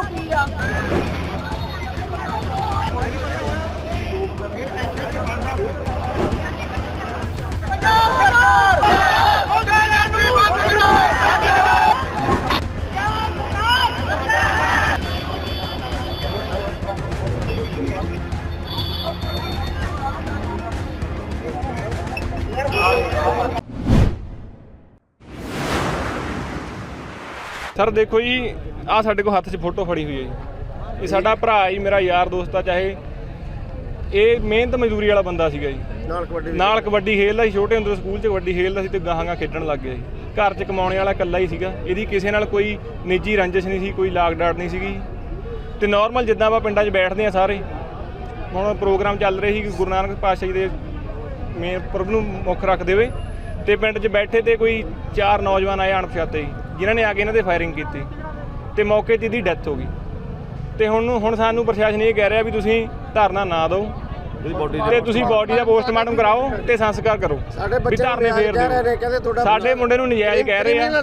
ਨੂੰ ਕੀ ਆ ਸਰ ਦੇਖੋ ਜੀ ਆ ਸਾਡੇ ਕੋਲ ਹੱਥ 'ਚ ਫੋਟੋ ਫੜੀ ਹੋਈ ਹੈ ਜੀ। ਇਹ ਸਾਡਾ ਭਰਾ ਹੀ ਮੇਰਾ ਯਾਰ ਦੋਸਤ ਆ ਚਾਹੇ ਇਹ ਮਿਹਨਤ ਮਜ਼ਦੂਰੀ ਵਾਲਾ ਬੰਦਾ ਸੀਗਾ ਜੀ। ਨਾਲ ਕਬੱਡੀ ਨਾਲ ਕਬੱਡੀ ਖੇਡਦਾ ਸੀ ਛੋਟੇ ਹੁੰਦੇ ਸਕੂਲ 'ਚ ਕਬੱਡੀ ਖੇਡਦਾ ਸੀ ਤੇ ਗਾਹਾਂ ਖੇਡਣ ਲੱਗ ਗਿਆ ਜੀ। ਘਰ 'ਚ ਕਮਾਉਣ ਵਾਲਾ ਇਕੱਲਾ ਹੀ ਸੀਗਾ। ਇਹਦੀ ਕਿਸੇ ਨਾਲ ਕੋਈ ਨਿੱਜੀ ਰੰਜਿਸ਼ ਨਹੀਂ ਸੀ ਕੋਈ ਲਾਗ ਡਾਟ ਨਹੀਂ ਸੀਗੀ। ਤੇ ਨਾਰਮਲ ਜਿੱਦਾਂ ਆਪਾਂ ਪਿੰਡਾਂ 'ਚ ਬੈਠਦੇ ਆ ਸਾਰੇ ਹੁਣ ਪ੍ਰੋਗਰਾਮ ਚੱਲ ਰਿਹਾ ਸੀ ਕਿ ਗੁਰੂ ਨਾਨਕ ਪਾਤਸ਼ਾਹ ਜੀ ਦੇ ਮੇਨ ਪੁਰਬ ਨੂੰ ਮੁੱਖ ਰੱਖਦੇ ਹੋਏ ਤੇ ਪਿੰਡ 'ਚ ਬੈਠੇ ਤੇ ਕੋਈ ਚਾਰ ਨੌਜਵਾਨ ਆਏ ਅਣਪਛਾਤੇ ਜਿਨ੍ਹਾਂ ਨੇ ਆ ਕੇ ਇਹਨਾਂ ਤੇ ਫਾਇਰਿੰਗ ਕੀਤੀ ਤੇ ਮੌਕੇ 'ਤੇ ਇਹਦੀ ਡੈਥ ਹੋ ਗਈ। ਤੇ ਹੁਣ ਨੂੰ ਹੁਣ ਸਾਨੂੰ ਪ੍ਰਸ਼ਾਸਨ ਇਹ ਕਹਿ ਰਿਹਾ ਵੀ ਤੁਸੀਂ ਧਰਨਾ ਨਾ ਦਿਓ ਤੇ ਤੁਸੀਂ ਬਾਡੀ ਦਾ ਪੋਸਟਮਾਰਟਮ ਕਰਾਓ ਤੇ ਸੰਸਕਾਰ ਕਰੋ। ਸਾਡੇ ਬੱਚੇ ਧਰਨੇ ਫੇਰ ਕਹਿ ਰਹੇ ਨੇ ਦਿਓ ਕਹਿੰਦੇ ਤੁਹਾਡਾ ਸਾਡੇ ਮੁੰਡੇ ਨੂੰ ਨਜਾਇਜ਼ ਕਹਿ ਰਹੇ ਆ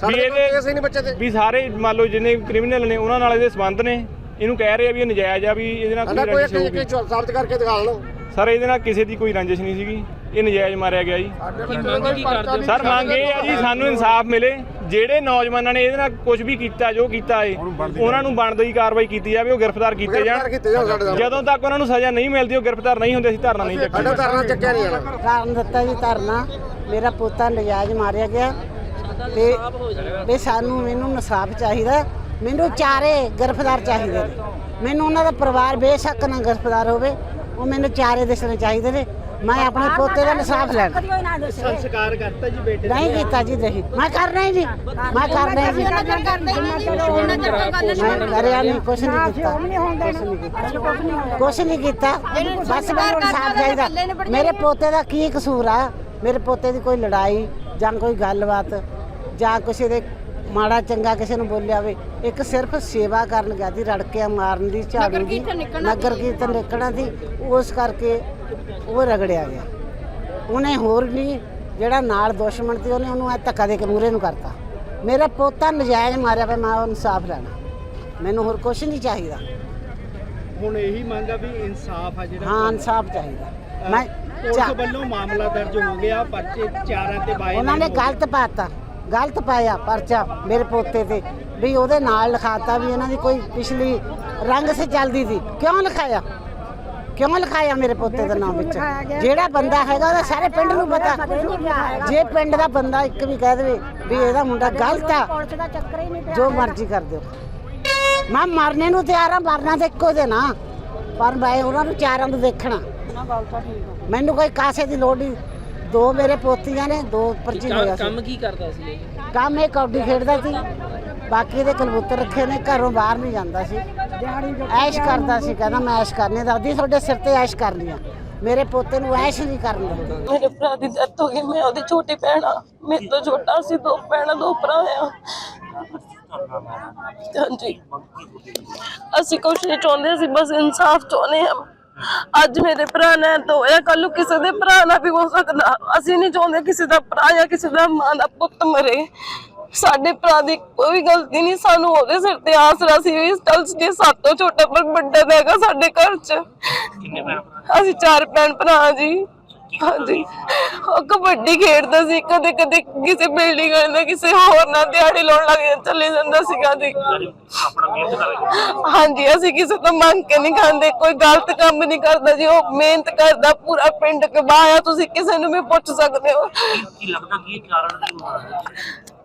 ਸਾਡੇ ਵੀ ਇਹਦੇ ਨਹੀਂ ਬੱਚੇ ਤੇ ਵੀ ਸਾਰੇ ਮੰਨ ਲਓ ਜਿੰਨੇ ਕ੍ਰਿਮੀਨਲ ਨੇ ਉਹਨਾਂ ਨਾਲ ਇਹਦੇ ਸੰਬੰਧ ਨੇ। ਇਹਨੂੰ ਕਹਿ ਰਹੇ ਆ ਵੀ ਇਹ ਨਜਾਇਜ਼ ਆ ਵੀ ਇਹਦੇ ਨਾਲ ਕੋਈ ਕੋਈ ਰੰਜਿਸ਼ ਹੋਊਗੀ। ਸਾਬਤ ਕਰਕੇ ਦਿਖਾ ਲਓ ਸਰ ਇਹਦੇ ਨਾਲ ਕਿਸੇ ਦੀ ਕੋਈ ਰੰਜਿਸ਼ ਨਹੀਂ ਸੀਗੀ। ਇਹ ਨਜਾਇਜ਼ ਮਾਰਿਆ ਗਿਆ ਜੀ। ਸਰ ਮੰਗ ਇਹ ਆ ਜੀ ਸਾਨੂੰ ਇਨਸਾਫ ਮਿਲੇ। ਜਿਹੜੇ ਨੌਜਵਾਨਾਂ ਨੇ ਇਹਦੇ ਨਾਲ ਕੁਝ ਵੀ ਕੀਤਾ ਜੋ ਕੀਤਾ ਏ ਉਹਨਾਂ ਨੂੰ ਬਣਦੀ ਕਾਰਵਾਈ ਕੀਤੀ ਜਾਵੇ ਉਹ ਗ੍ਰਿਫਤਾਰ ਕੀਤੇ ਜਾਣ। ਜਦੋਂ ਤੱਕ ਉਹਨਾਂ ਨੂੰ ਸਜ਼ਾ ਨਹੀਂ ਮਿਲਦੀ ਉਹ ਗ੍ਰਿਫਤਾਰ ਨਹੀਂ ਹੁੰਦੇ ਅਸੀਂ ਧਰਨਾ ਨਹੀਂ ਸਾਡਾ ਚੱਕਾਂਗੇ। ਧਰਨਾ ਚੱਕਿਆ ਨਹੀਂ ਜਾਣਾ। ਕਾਰਨ ਦਿੱਤਾ ਜੀ ਧਰਨਾ। ਮੇਰਾ ਪੋਤਾ ਨਜਾਇਜ਼ ਮਾਰਿਆ ਗਿਆ। ਤੇ ਵੀ ਸਾਨੂੰ ਮੈਨੂੰ ਇਨਸਾਫ ਚਾਹੀਦਾ। ਮੈਨੂੰ ਚਾਰੇ ਗ੍ਰਿਫਤਾਰ ਚਾਹੀਦੇ ਨੇ। ਮੈਨੂੰ ਉਹਨਾਂ ਦਾ ਪਰਿਵਾਰ ਬੇਸ਼ੱਕ ਨਾ ਗ੍ਰਿਫਤਾਰ ਹੋਵੇ। ਉਹ ਮੈਨੂੰ ਚਾਰੇ ਦਿਸਣੇ ਚਾਹੀਦੇ ਨੇ। ਮੈਂ ਆਪਣੇ ਪੋਤੇ ਦਾ ਇਨਸਾਫ ਲੈਣਾ। ਸੰਸਕਾਰ ਕਰਤਾ ਜੀ ਬੇਟੇ ਨਹੀਂ ਕੀਤਾ ਜੀ ਨਹੀਂ। ਮੈਂ ਕਰਨਾ ਹੀ ਨਹੀਂ। ਮੈਂ ਕਰਨਾ ਹੀ ਨਹੀਂ ਮੈਂ ਕਰਿਆ ਨਹੀਂ ਕੁਛ ਨਹੀਂ ਕੀਤਾ। ਕੁਛ ਨਹੀਂ ਕੀਤਾ ਕੁਛ ਨਹੀਂ ਕੀਤਾ। ਬਸ ਮੈਨੂੰ ਇਨਸਾਫ ਚਾਹੀਦਾ। ਮੇਰੇ ਪੋਤੇ ਦਾ ਕੀ ਕਸੂਰ ਆ? ਮੇਰੇ ਪੋਤੇ ਦੀ ਕੋਈ ਲੜਾਈ ਜਾਂ ਕੋਈ ਗੱਲਬਾਤ ਜਾਂ ਕਿਸੇ ਦੇ ਮਾੜਾ ਚੰਗਾ ਕਿਸੇ ਨੂੰ ਬੋਲਿਆ ਹੋਵੇ ਇੱਕ ਸਿਰਫ ਸੇਵਾ ਕਰਨ ਗਿਆ ਦੀ ਰੜਕਿਆ ਮਾਰਨ ਦੀ ਝਾੜੂ ਦੀ। ਨਗਰ ਕੀਰਤਨ ਨਿਕਲਣਾ ਸੀ। ਉਸ ਕਰਕੇ ਉਹ ਰਗੜਿਆ ਗਿਆ। ਉਹਨੇ ਹੋਰ ਨਹੀਂ ਜਿਹੜਾ ਨਾਲ ਦੁਸ਼ਮਣ ਸੀ ਉਹਨੇ ਉਹਨੂੰ ਐ ਧੱਕਾ ਦੇ ਕੇ ਮੂਰੇ ਨੂੰ ਕਰਤਾ। ਮੇਰਾ ਪੋਤਾ ਨਜਾਇਜ਼ ਮਾਰਿਆ ਪਿਆ ਮੈਂ ਇਨਸਾਫ ਲੈਣਾ। ਮੈਨੂੰ ਹੋਰ ਕੁਝ ਨਹੀਂ ਚਾਹੀਦਾ। ਹੁਣ ਇਹੀ ਮੰਗ ਆ ਵੀ ਇਨਸਾਫ ਆ ਜਿਹੜਾ ਹਾਂ ਇਨਸਾਫ ਚਾਹੀਦਾ। ਮੈਂ ਪੁਲਿਸ ਵੱਲੋਂ ਮਾਮਲਾ ਦਰਜ ਹੋ ਗਿਆ ਪਰਚੇ ਚਾਰਾਂ ਤੇ ਬਾਈ ਉਹਨਾਂ ਨੇ। ਗਲਤ ਪਾਤਾ। ਗਲਤ ਪਾਇਆ ਪਰਚਾ ਮੇਰੇ ਪੋਤੇ ਤੇ। ਵੀ ਉਹਦੇ ਨਾਲ ਲਿਖਾਤਾ ਵੀ ਇਹਨਾਂ ਦੀ ਕੋਈ ਪਿਛਲੀ ਰੰਗ ਸੇ ਚੱਲਦੀ ਸੀ। ਕਿਉਂ ਲਿਖਾਇਆ? ਕਿਉਂ ਲਿਖਾਇਆ ਮੇਰੇ ਪੋਤੇ ਦਾ ਨਾਮ ਵਿੱਚ? ਜਿਹੜਾ ਬੰਦਾ ਹੈਗਾ ਉਹਦਾ ਸਾਰੇ ਪਿੰਡ ਨੂੰ ਪਤਾ। ਜੇ ਪਿੰਡ ਦਾ ਬੰਦਾ ਇੱਕ ਵੀ ਕਹਿ ਦੇਵੇ ਵੀ ਇਹਦਾ ਮੁੰਡਾ ਗਲਤ ਆ ਜੋ ਮਰਜ਼ੀ ਕਰ ਦਿਓ। ਮੈਂ ਮਰਨੇ ਨੂੰ ਤਿਆਰ ਆ ਮਰਨਾ ਤੇ ਇੱਕੋ ਦੇ ਨਾ ਪਰ ਮੈਂ ਉਹਨਾਂ ਨੂੰ ਚਾਰਾਂ ਨੂੰ ਦੇਖਣਾ। ਮੈਨੂੰ ਕੋਈ ਕਾਸੇ ਦੀ ਲੋੜ ਨਹੀਂ। ਦੋ ਮੇਰੇ ਪੋਤੀਆਂ ਨੇ ਦੋ ਪਰਚੀ ਹੋਇਆ ਸੀ। ਕੰਮ ਕੀ ਕਰਦਾ ਸੀ ਇਹ? ਕੰਮ ਇਹ ਕੌਡੀ ਖੇਡਦਾ ਸੀ। ਬਾਕੀ ਦੇ ਕਬੂਤਰ ਰੱਖੇ ਨੇ ਘਰੋਂ ਬਾਹਰ ਨਹੀਂ ਜਾਂਦਾ ਸੀ। ਐਸ਼ ਕਰਦਾ ਸੀ, ਕਹਿੰਦਾ ਮੈਂ ਐਸ਼ ਕਰਨੀ ਦਾਦੀ ਤੁਹਾਡੇ ਸਿਰ ਤੇ ਐਸ਼ ਕਰਨੀ ਆ ਮੇਰੇ ਪੋਤੇ ਨੂੰ ਐਸ਼ ਨਹੀਂ ਕਰਨ ਮੇਰੇ ਭਰਾ ਦੀ ਡੈਥ ਹੋ ਗਈ, ਮੈਂ ਉਹਦੀ ਛੋਟੀ ਭੈਣ ਆ। ਮੇਰੇ ਤੋਂ ਛੋਟਾ ਸੀ, ਦੋ ਭੈਣਾਂ, ਦੋ ਭਰਾ ਆ। ਹਾਂਜੀ। ਅਸੀਂ ਕੁਛ ਨਹੀਂ ਚਾਹੁੰਦੇ, ਅਸੀਂ ਬਸ ਇਨਸਾਫ ਚਾਹੁੰਦੇ ਹਾਂ। ਅੱਜ ਮੇਰੇ ਭਰਾ ਨੇ ਤਾਂ ਹੋਇਆ ਕੱਲ ਨੂੰ ਕਿਸੇ ਦੇ ਭਰਾ ਨਾਲ ਵੀ ਹੋ ਸਕਦਾ। ਅਸੀਂ ਨਹੀਂ ਚਾਹੁੰਦੇ ਕਿਸੇ ਦਾ ਭਰਾ ਜਾਂ ਕਿਸੇ ਦਾ ਮਾਂ ਦਾ ਪੁੱਤ ਮਰੇ। ਸਾਡੇ ਭਰਾ ਦੀ ਕੋਈ ਗਲਤੀ ਨਹੀਂ ਸਾਨੂੰ ਉਹਦੇ ਸਿਰ ਤੇ ਆਸਰਾ ਸੀ ਵੀ ਕੱਲ ਜੇ ਸਾਤੋਂ ਛੋਟਾ ਪਰ ਵੱਡਾ ਤਾਂ ਹੈਗਾ ਸਾਡੇ ਘਰ 'ਚ। ਅਸੀਂ ਚਾਰ ਭੈਣ ਭਰਾ ਜੀ। ਹਾਂਜੀ। ਉਹ ਕਬੱਡੀ ਖੇਡਦਾ ਸੀ ਕਦੇ ਕਦੇ ਕਿਸੇ ਬਿਲਡਿੰਗ ਨਾਲ ਕਿਸੇ ਹੋਰ ਨਾਲ ਦਿਹਾੜੀ ਲਾਉਣ ਲੱਗ ਜਾਂਦਾ ਚਲੇ ਜਾਂਦਾ ਸੀਗਾ ਜੀ। ਹਾਂਜੀ ਅਸੀਂ ਕਿਸੇ ਤੋਂ ਮੰਗ ਕੇ ਨਹੀਂ ਖਾਂਦੇ ਕੋਈ ਗਲਤ ਕੰਮ ਨਹੀਂ ਕਰਦਾ ਜੀ ਉਹ ਮਿਹਨਤ ਕਰਦਾ ਪੂਰਾ ਪਿੰਡ ਕਬਾਇਆ ਤੁਸੀਂ ਕਿਸੇ ਨੂੰ ਵੀ ਪੁੱਛ ਸਕਦੇ ਹੋ। ਕੀ ਲੱਗਦਾ ਕੀ ਇਹ ਕਾਰਨ ਕੀ ਹੋਣਾ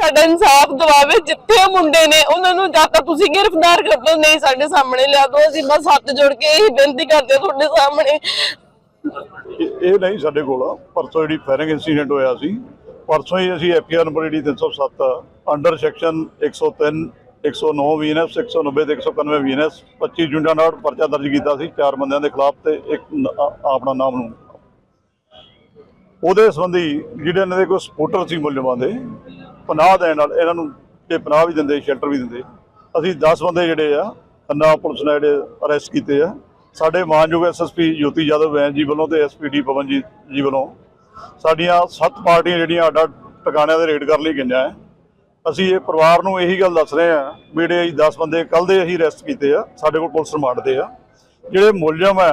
ਸਾਡਾ ਇਨਸਾਫ ਦਿਵਾਵੇ, ਜਿੱਥੇ ਉਹ ਮੁੰਡੇ ਨੇ, ਉਹਨਾਂ ਨੂੰ ਜਾਂ ਤਾਂ ਤੁਸੀਂ ਗ੍ਰਿਫਤਾਰ ਕਰ ਦਿਓ, ਨਹੀਂ ਸਾਡੇ ਸਾਹਮਣੇ ਲਿਆ ਦਿਓ, ਅਸੀਂ ਬਸ ਹੱਥ ਜੋੜ ਕੇ ਇਹੀ ਬੇਨਤੀ ਕਰਦੇ ਹਾਂ ਤੁਹਾਡੇ ਸਾਹਮਣੇ। ਇਹ ਇਹ ਨਹੀਂ ਸਾਡੇ ਕੋਲ ਪਰਸੋਂ ਜਿਹੜੀ ਫਾਇਰਿੰਗ ਇਨਸੀਡੈਂਟ ਹੋਇਆ ਸੀ, ਪਰਸੋਂ ਹੀ ਅਸੀਂ ਐਫਆਰ ਨੰਬਰ ਜਿਹੜੀ 307 ਅੰਡਰ ਸੈਕਸ਼ਨ 103 109 ਵੀਐਨਐਸ 190 ਤੇ 191 ਵੀਐਨਐਸ 25 ਜੁੰਡਾਂ ਨਾਲ ਪਰਚਾ ਦਰਜ ਕੀਤਾ ਸੀ, ਚਾਰ ਬੰਦਿਆਂ ਦੇ ਖਿਲਾਫ ਤੇ ਇੱਕ ਨ- ਆ- ਆਪਣਾ ਨਾਮ ਨੂੰ। ਉਹਦੇ ਸੰਬੰਧੀ ਜਿਹੜੇ ਇਹਨਾਂ ਦੇ ਕੋਈ ਸਪੋਰਟਰ ਸੀ ਮੁਲਜ਼ਮਾਂ ਦੇ ਪਨਾਹ ਦੇਣ ਨਾਲ ਇਹਨਾਂ ਨੂੰ ਇਹ ਪਨਾਹ ਵੀ ਦਿੰਦੇ, ਸ਼ੈਲਟਰ ਵੀ ਦਿੰਦੇ। ਅਸੀਂ 10 ਬੰਦੇ ਜਿਹੜੇ ਆ, ਖੰਨਾ ਪੁਲਿਸ ਨੇ ਜਿਹੜੇ ਅਰੈਸਟ ਕੀਤੇ ਆ। ਸਾਡੇ ਮਾਨਯੋਗ ਐਸਐਸਪੀ ਜੋਤੀ ਯਾਦਵ ਵੈਨ ਜੀ ਵੱਲੋਂ ਤੇ ਐਸਪੀਡੀ ਪਵਨਜੀਤ ਜੀ ਵੱਲੋਂ ਸਾਡੀਆਂ ਸੱਤ ਪਾਰਟੀਆਂ ਜਿਹੜੀਆਂ ਅੱਡ ਟਿਕਾਣਿਆਂ ਦੇ ਰੇਡ ਕਰਨ ਲਈ ਗਈਆਂ ਹੈ। ਅਸੀਂ ਇਹ ਪਰਿਵਾਰ ਨੂੰ ਇਹੀ ਗੱਲ ਦੱਸ ਰਹੇ ਆ ਵੀ ਜਿਹੜੇ ਅਸੀਂ 10 ਬੰਦੇ ਕੱਲ ਦੇ ਅਸੀਂ ਅਰੈਸਟ ਕੀਤੇ ਆ, ਸਾਡੇ ਕੋਲ ਪੁਲਿਸ ਰਿਮਾਂਡ ਤੇ ਆ। ਜਿਹੜੇ ਮੁਲਜ਼ਮ ਆ,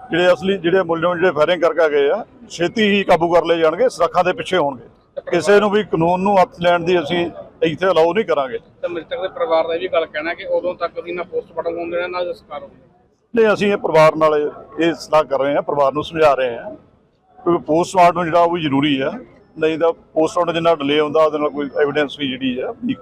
ਜਿਹੜੇ ਅਸਲੀ, ਜਿਹੜੇ ਮੁਲਜ਼ਮ ਜਿਹੜੇ ਫਾਇਰਿੰਗ ਕਰਕੇ ਗਏ ਆ, ਛੇਤੀ ਹੀ ਕਾਬੂ ਕਰ ਲਏ ਜਾਣਗੇ, ਸੁਰੱਖਾਂ ਦੇ ਪਿੱਛੇ ਹੋਣਗੇ। ਕਿਸੇ ਨੂੰ ਵੀ ਕਾਨੂੰਨ ਨੂੰ ਹੱਥ ਲੈਣ ਦੀ ਅਸੀਂ ਇੱਥੇ ਅਲਾਉ ਨਹੀਂ ਕਰਾਂਗੇ। ਤੇ ਮ੍ਰਿਤਕ ਦੇ ਪਰਿਵਾਰ ਦਾ ਇਹ ਵੀ ਗੱਲ ਕਹਿਣਾ ਕਿ ਉਦੋਂ ਤੱਕ ਅਸੀਂ ਨਾ ਪੋਸਟਮਾਰਟਮ ਹੋਣ ਦੇਣਾ ਨਾ ਸੰਸਕਾਰ ਹੋਣ ਨਹੀਂ ਅਸੀਂ ਇਹ ਪਰਿਵਾਰ ਨਾਲ ਇਹ ਸਲਾਹ ਕਰ ਰਹੇ ਹਾਂ ਪਰਿਵਾਰ ਨੂੰ ਸਮਝਾ ਰਹੇ ਹਾਂ ਕਿਉਂਕਿ ਪੋਸਟਮਾਰਟਮ ਜਿਹੜਾ ਉਹ ਜ਼ਰੂਰੀ ਆ ਨਹੀਂ ਤਾਂ ਪੋਸਟਮਾਰਟਮ ਜਿੰਨਾ ਡਿਲੇ ਹੁੰਦਾ ਉਹਦੇ ਨਾਲ ਕੋਈ ਐਵੀਡੈਂਸ ਵੀ ਜਿਹੜੀ ਆ ਵੀਕ